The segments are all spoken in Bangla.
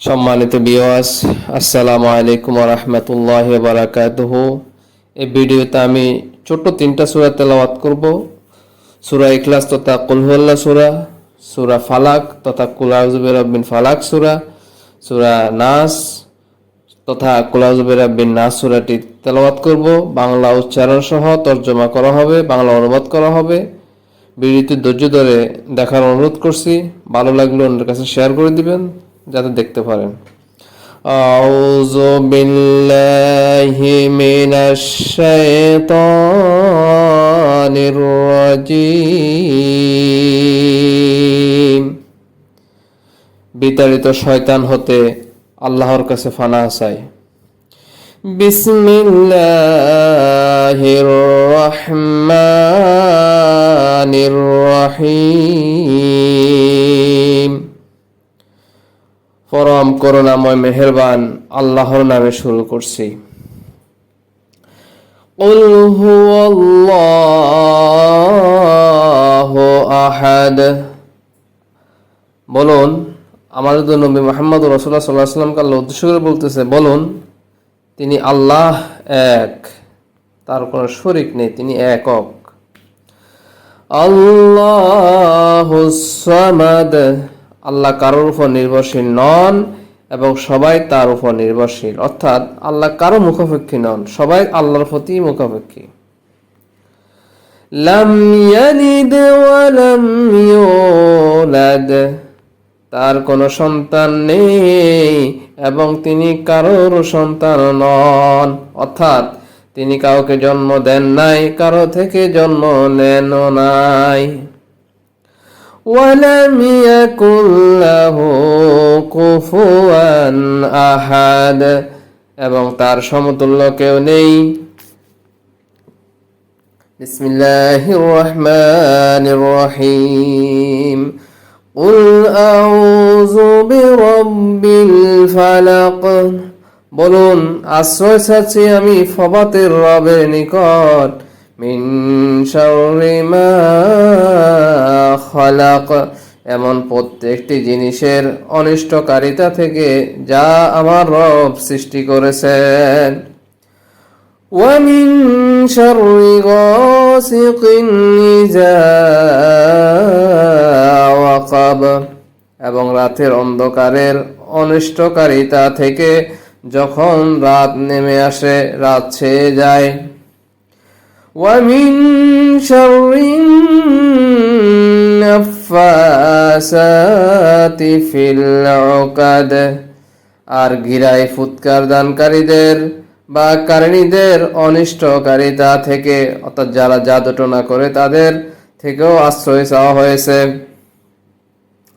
সম্মানিত বিওয়াস আসসালামু আলাইকুম রহমতুল্লাহ বারাকাতুহ। এই ভিডিওতে আমি ছোট্ট তিনটা সুরা তেলাওয়াত করব। সুরা ইখলাস তথা কুলহুল্লা সুরা সুরা ফালাক তথা কুলাউজুবের বিন ফালাক সুরা সুরা নাস তথা কুলাউজুবের বিন নাস সুরাটি তেলাওয়াত করব। বাংলা উচ্চারণ সহ তর্জমা করা হবে, বাংলা অনুবাদ করা হবে। ভিডিওটি ধৈর্য ধরে দেখার অনুরোধ করছি। ভালো লাগলে অন্যের কাছে শেয়ার করে দিবেন। যাতে দেখতে পারেন أعوذ بالله من الشيطان الرجيم বিতাড়িত শয়তান হতে আল্লাহর কাছে ফানা চাই বিসমিল্লাহির রহমানির রহিম পরম করুণাময় মেহেরবান আল্লাহর নামে শুরু করছি قل هو الله আহাদ বলুন আমাদের তো নবী মোহাম্মদ রসুল্লাহ সাল্লাহ সাল্লামকে আল্লাহ উদ্দেশ্য করে বলতেছে বলুন তিনি আল্লাহ এক তার কোনো শরিক নেই তিনি একক আল্লাহ সামাদ আল্লাহ কারোর উপর নির্ভরশীল নন এবং সবাই তার উপর নির্ভরশীল। অর্থাৎ আল্লাহ কারও মুখাপেক্ষী নন, সবাই আল্লাহর প্রতি মুখাপেক্ষী। তার কোনো সন্তান নেই এবং তিনি কারোর সন্তান নন। অর্থাৎ তিনি কাউকে জন্ম দেন নাই, কারও থেকে জন্ম নেন নাই। ولم يكن له كفوا আহাদ এবং তার সমতুল্য কেউ নেই বিসমিল্লাহির রহমানির রহিম قل أعوذ برب الفلق বলুন আশ্রয় চাচ্ছি আমি ফবাতের রবের নিকট মিন শাররি মা খালাক এমন প্রত্যেকটি জিনিসের অনিষ্টকারিতা থেকে যা আমার রব সৃষ্টি করেছেন ومن شر غاسق إذا وقب এবং রাতের অন্ধকারের অনিষ্টকারিতা থেকে যখন রাত নেমে আসে রাত ছেয়ে যায় ومن شر النفاسات في العقد আর গিরায় ফুৎকার দানকারীদের বা কারণীদের অনিষ্টকারিতা থেকে অর্থাৎ যারা জাদুটনা করে তাদের থেকেও আশ্রয় চাওয়া হয়েছে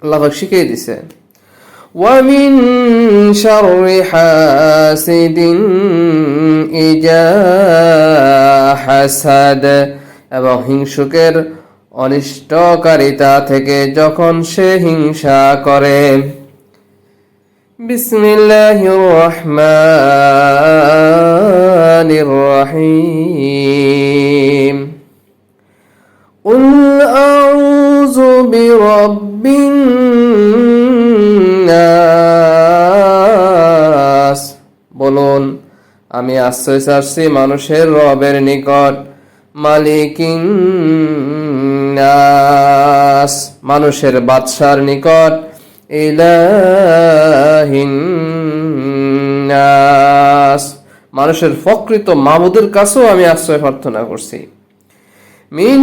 আল্লাহ শিখিয়ে দিছে ومن شر حاسد إذا حسد এবং হিংসুকের অনিষ্টকারিতা থেকে যখন সে হিংসা করে বিসমিল্লাহির রহমানির রহিম বলুন, আমি আশ্রয় চাচ্ছি মানুষের রবের নিকট। মালিকিন নাস মানুষের বাদশার নিকট। ইলাহিন মানুষের প্রকৃত মাবুদের কাছেও আমি আশ্রয় প্রার্থনা করছি। মিন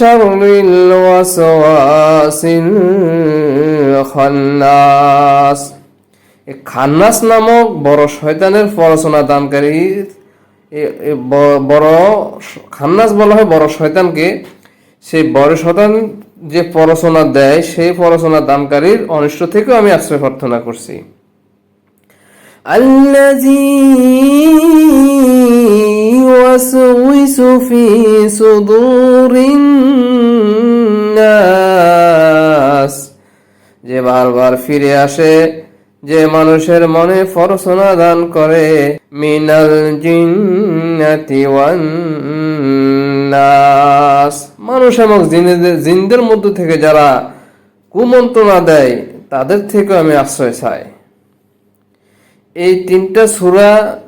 শাররিল খান্নাস খান্নাস নামক বড় শয়তানের পড়াশোনা দানকারী বড় খান্নাস বলা হয় বড় শয়তানকে। সেই বড় শতান যে পড়াশোনা দেয়, সেই পড়াশোনা দানকারীর অনিষ্ট থেকেও আমি আশ্রয় প্রার্থনা করছি। যে বারবার ফিরে আসে যে মানুষের মনে ফরসনা দান করে, মিনাল নাস মানুষ এবং জিনেদের- মধ্য থেকে যারা কুমন্ত্রণা দেয়, তাদের থেকেও আমি আশ্রয় চাই। এই তিনটা সূরা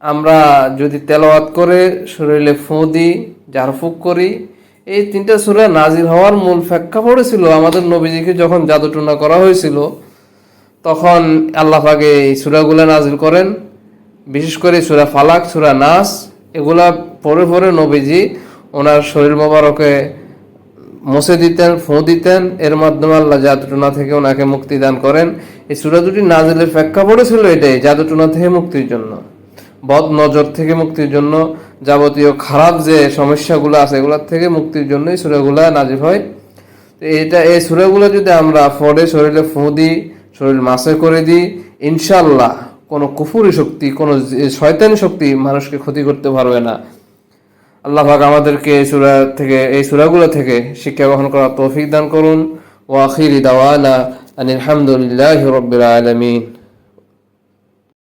আমরা যদি তেলাওয়াত করে, শরীরে ফু দিই ঝাড়ফুঁক করি, এই তিনটা সূরা নাজির হওয়ার মূল প্রেক্ষাপট ছিল আমাদের নবীজিকে যখন জাদুটুনা করা হয়েছিল। তখন আল্লাহ পাকে এই সূরাগুলো নাজিল করেন। বিশেষ করে সূরা ফালাক, সূরা নাস, এগুলা পরে পরে নবীজি ওনার শরীর মোবারকে মুছে দিতেন, ফোঁ দিতেন। এর মাধ্যমে আল্লাহ জাদুটুনা থেকে ওনাকে মুক্তি দান করেন। এই সূরা দুটি নাজিলের প্রেক্ষাপটে ছিল এটাই, জাদুটুনা থেকে মুক্তির জন্য। বদ নজর থেকে মুক্তির জন্য, যাবতীয় খারাপ যে সমস্যাগুলো আছে এগুলোর থেকে মুক্তির জন্য এই সূরাগুলা নাজিল হয়। তো এটা, এই সূরাগুলো যদি আমরা পড়ে শরীরে ফোঁ দিই শরীর মাসে করে দিই ইনশাল্লাহ কোনো কুফুরি শক্তি, কোনো শয়তানি শক্তি মানুষকে ক্ষতি করতে পারবে না। আল্লাহ পাক আমাদেরকে এই সুরা থেকে, এই সুরাগুলো থেকে শিক্ষা গ্রহণ করার তৌফিক দান করুন। ওয়াখিরি দাওয়ানা আনিল হামদুলিল্লাহি রাব্বিল আলামিন।